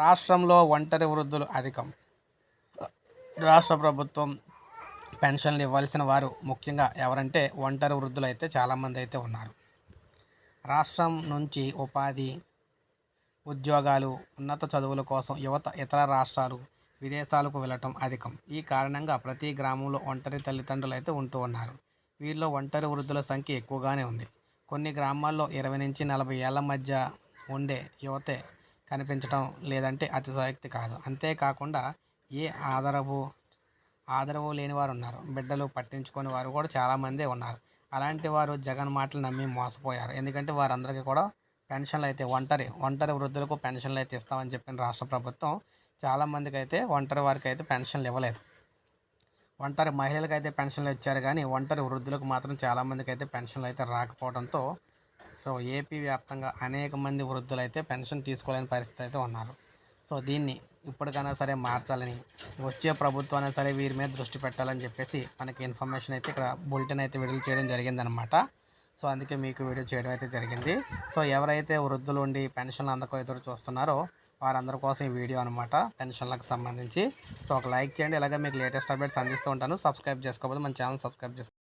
రాష్ట్రంలో ఒంటరి వృద్ధులు అధికం. రాష్ట్ర ప్రభుత్వం పెన్షన్లు ఇవ్వాల్సిన వారు ముఖ్యంగా ఎవరంటే ఒంటరి వృద్ధులు అయితే చాలామంది అయితే ఉన్నారు. రాష్ట్రం నుంచి ఉపాధి ఉద్యోగాలు ఉన్నత చదువుల కోసం యువత ఇతర రాష్ట్రాలు విదేశాలకు వెళ్ళటం అధికం. ఈ కారణంగా ప్రతి గ్రామంలో ఒంటరి తల్లిదండ్రులు అయితే ఉంటూ ఉన్నారు. వీరిలో ఒంటరి వృద్ధుల సంఖ్య ఎక్కువగానే ఉంది. కొన్ని గ్రామాల్లో ఇరవై నుంచి నలభై ఏళ్ళ మధ్య ఉండే యువతే కనిపించడం లేదంటే అతిశయోక్తి కాదు. అంతేకాకుండా ఏ ఆదరవు ఆదరవు లేని వారు ఉన్నారు. బిడ్డలు పట్టించుకొని వారు కూడా చాలామందే ఉన్నారు. అలాంటి వారు జగన్ మాటలు నమ్మి మోసపోయారు. ఎందుకంటే వారందరికీ కూడా పెన్షన్లు అయితే ఒంటరి ఒంటరి వృద్ధులకు పెన్షన్లు అయితే ఇస్తామని చెప్పిన రాష్ట్ర ప్రభుత్వం చాలామందికి అయితే ఒంటరి వారికి అయితే పెన్షన్లు ఇవ్వలేదు. ఒంటరి మహిళలకు అయితే పెన్షన్లు ఇచ్చారు కానీ ఒంటరి వృద్ధులకు మాత్రం చాలామందికి అయితే పెన్షన్లు అయితే రాకపోవడంతో సో ఏపీ వ్యాప్తంగా అనేక మంది వృద్ధులు అయితే పెన్షన్ తీసుకోలేని పరిస్థితి అయితే ఉన్నారు. సో దీన్ని ఇప్పటికైనా సరే మార్చాలని వచ్చే ప్రభుత్వం అయినా సరే వీరి మీద దృష్టి పెట్టాలని చెప్పేసి మనకి ఇన్ఫర్మేషన్ అయితే ఇక్కడ బులెటిన్ అయితే విడుదల చేయడం జరిగిందనమాట సో అందుకే మీకు వీడియో చేయడం అయితే జరిగింది. సో ఎవరైతే వృద్ధులు ఉండి పెన్షన్లు అందకో ఎదురు చూస్తున్నారో వారందరి కోసం ఈ వీడియో అనమాట పెన్షన్లకు సంబంధించి. సో ఒక లైక్ చేయండి ఇలాగే మీకు లేటెస్ట్ అప్డేట్స్ అందిస్తూ ఉంటాను. సబ్స్క్రైబ్ చేసుకోకపోతే మన ఛానల్ సబ్స్క్రైబ్ చేసుకో